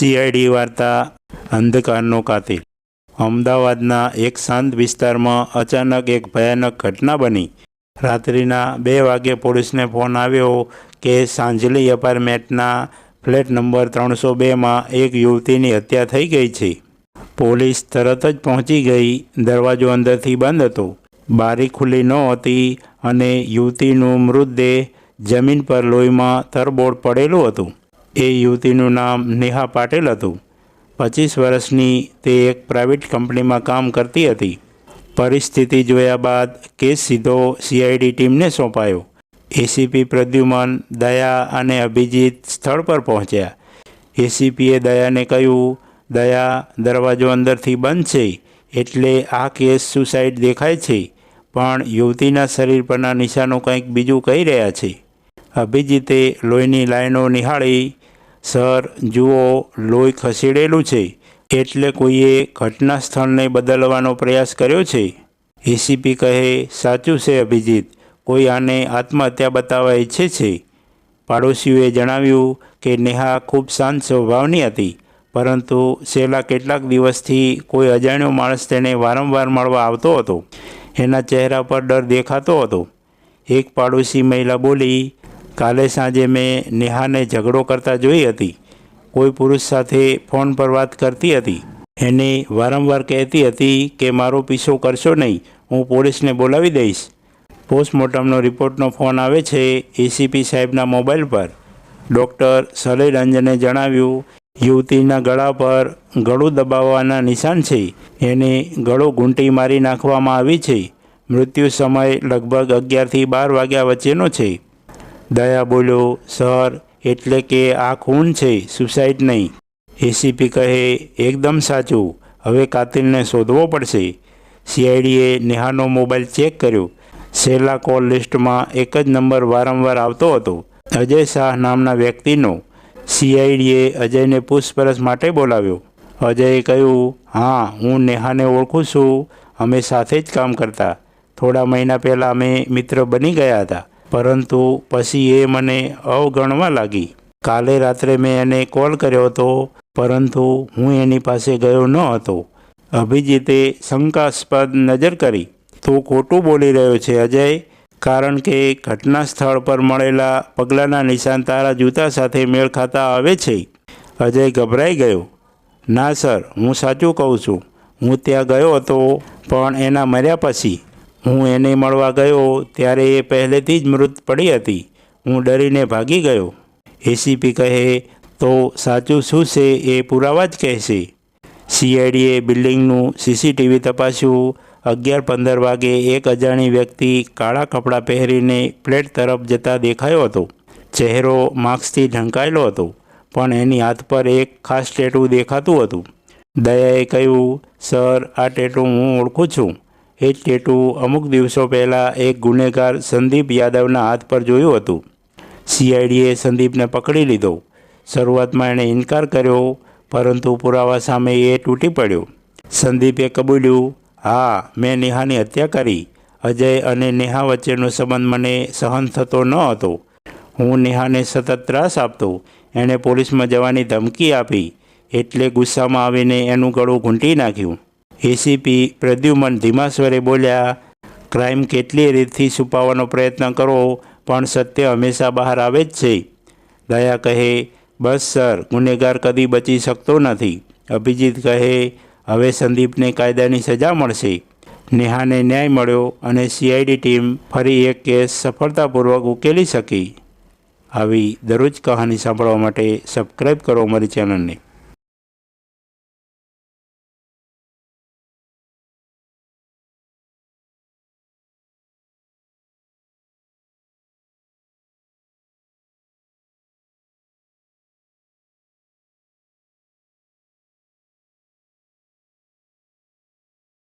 CID વાર્તા અંધકારનો કાતિલ અમદાવાદના એક શાંત વિસ્તારમાં અચાનક એક ભયાનક ઘટના બની. રાત્રિના બે વાગે પોલીસને ફોન આવ્યો કે સાંજલી એપાર્ટમેન્ટના ફ્લેટ નંબર ત્રણસો બેમાં એક યુવતીની હત્યા થઈ ગઈ છે. પોલીસ તરત જ પહોંચી ગઈ, દરવાજો અંદરથી બંધ હતો. બારી ખુલ્લી નહોતી અને યુવતીનું મૃતદેહ જમીન પર લોહીમાં તરબોળ પડેલું હતું. એ યુવતીનું નામ નેહા પાટેલ હતું. પચીસ વર્ષની તે એક પ્રાઇવેટ કંપનીમાં કામ કરતી હતી. પરિસ્થિતિ જોયા બાદ કેસ સીધો સીઆઈડી ટીમને સોંપાયો. એસીપી પ્રદ્યુમન, દયા અને અભિજીત સ્થળ પર પહોંચ્યા. એસીપીએ દયાને કહ્યું, દયા, દરવાજો અંદરથી બંધ છે, એટલે આ કેસ સુસાઇડ દેખાય છે, પણ યુવતીના શરીર પરના નિશાનો કંઈક બીજું કહી રહ્યા છે. અભિજીતે લોહીની લાઈનો નિહાળી સર, જુઓ, લોહી ખસેડેલું છે. એટલે કોઈએ ઘટના સ્થળને બદલવાનો પ્રયાસ કર્યો છે? એસીપી કહે, સાચું છે અભિજીત. કોઈ આને આત્મહત્યા બતાવવા ઈચ્છે છે? પાડોશીઓએ જણાવ્યું કે નેહા ખૂબ શાંત સ્વભાવની હતી, પરંતુ છેલ્લા કેટલાક દિવસથી કોઈ અજાણ્યો માણસ તેને વારંવાર મળવા આવતો હતો. એના ચહેરા પર ડર દેખાતો હતો. એક પાડોશી મહિલા બોલી કાલે સાંજે મેં નેહાને ઝઘડો કરતા જોઈ હતી. કોઈ પુરુષ સાથે ફોન પર વાત કરતી હતી. એને વારંવાર કહેતી હતી કે, મારો પીછો કરશો નહીં, હું પોલીસને બોલાવી દઈશ. પોસ્ટમોર્ટમનો રિપોર્ટનો ફોન આવે છે એસીપી સાહેબના મોબાઈલ પર. ડૉક્ટર સલીલ રંજને જણાવ્યું, યુવતીના ગળા પર ગળું દબાવવાના નિશાન છે. એને ગળો ઘૂંટી મારી નાખવામાં આવી છે. મૃત્યુ સમય લગભગ અગિયારથી બાર વાગ્યા વચ્ચેનો છે. દયા બોલ્યો સર, એટલે કે આ ખૂન છે સુસાઇડ નહીં. એસીપી કહે, એકદમ સાચું. હવે કાતિલને શોધવો પડશે. સીઆઈડીએ નેહાનો મોબાઈલ ચેક કર્યો. છેલ્લા કોલ લિસ્ટમાં એક જ નંબર વારંવાર આવતો હતો. અજય શાહ નામના વ્યક્તિનો. સીઆઈડીએ અજયને પૂછપરછ માટે બોલાવ્યો. અજયે કહ્યું, હા, હું નેહાને ઓળખું છું. અમે સાથે જ કામ કરતા. થોડા મહિના પહેલાં અમે મિત્ર બની ગયા હતા. પરંતુ પછી એ મને અવગણવા લાગી. કાલે રાત્રે મેં એને કોલ કર્યો હતો, પરંતુ હું એની પાસે ગયો ન હતો. અભિજીતે શંકાસ્પદ નજર કરી. તું ખોટું બોલી રહ્યો છે, અજય. કારણ કે ઘટના સ્થળ પર મળેલા પગલાંના નિશાન તારા જૂતા સાથે મેળ ખાતા આવે છે. અજય ગભરાઈ ગયો. ના સર, હું સાચું કહું છું. હું ત્યાં ગયો હતો, પણ એના મર્યા પછી હું એને મળવા ગયો ત્યારે એ પહેલેથી જ મૃત પડી હતી. હું ડરીને ભાગી ગયો. એસીપી કહે, તો સાચું શું છે એ પુરાવા જ કહેશે. સીઆઈડીએ બિલ્ડિંગનું સીસીટીવી તપાસ્યું. અગિયાર પંદર વાગે એક અજાણી વ્યક્તિ કાળા કપડાં પહેરીને ફ્લેટ તરફ જતા દેખાયો હતો. ચહેરો માસ્કથી ઢંકાયેલો હતો, પણ એની હાથ પર એક ખાસ ટેટુ દેખાતું હતું. દયાએ કહ્યું, સર, આ ટેટુ હું ઓળખું છું. એ ટેટુ અમુક દિવસો પહેલાં એક ગુનેગાર સંદીપ યાદવના હાથ પર જોયું હતું. સીઆઈડીએ સંદીપને પકડી લીધો. શરૂઆતમાં એણે ઇનકાર કર્યો, પરંતુ પુરાવા સામે એ તૂટી પડ્યો. સંદીપે કબૂલ્યું, હા, મેં નેહાની હત્યા કરી. અજય અને નેહા વચ્ચેનો સંબંધ મને સહન થતો ન હતો. હું નેહાને સતત ત્રાસ આપતો. એણે પોલીસમાં જવાની ધમકી આપી. એટલે ગુસ્સામાં આવીને એનું ગળું ઘૂંટી નાખ્યું. એસીપી પ્રદ્યુમન ધીમાસ્વરે બોલ્યા, ક્રાઇમ કેટલીય રીતથી છુપાવવાનો પ્રયત્ન કરો, પણ સત્ય હંમેશા બહાર આવે જ છે. દયા કહે, બસ સર, ગુનેગાર કદી બચી શકતો નથી. અભિજીત કહે, હવે સંદીપને કાયદાની સજા મળશે. નેહાને ન્યાય મળ્યો અને સીઆઈડી ટીમ ફરી એક કેસ સફળતાપૂર્વક ઉકેલી શકી. આવી દરરોજ કહાની સાંભળવા માટે સબસ્ક્રાઈબ કરો અમારી ચેનલને.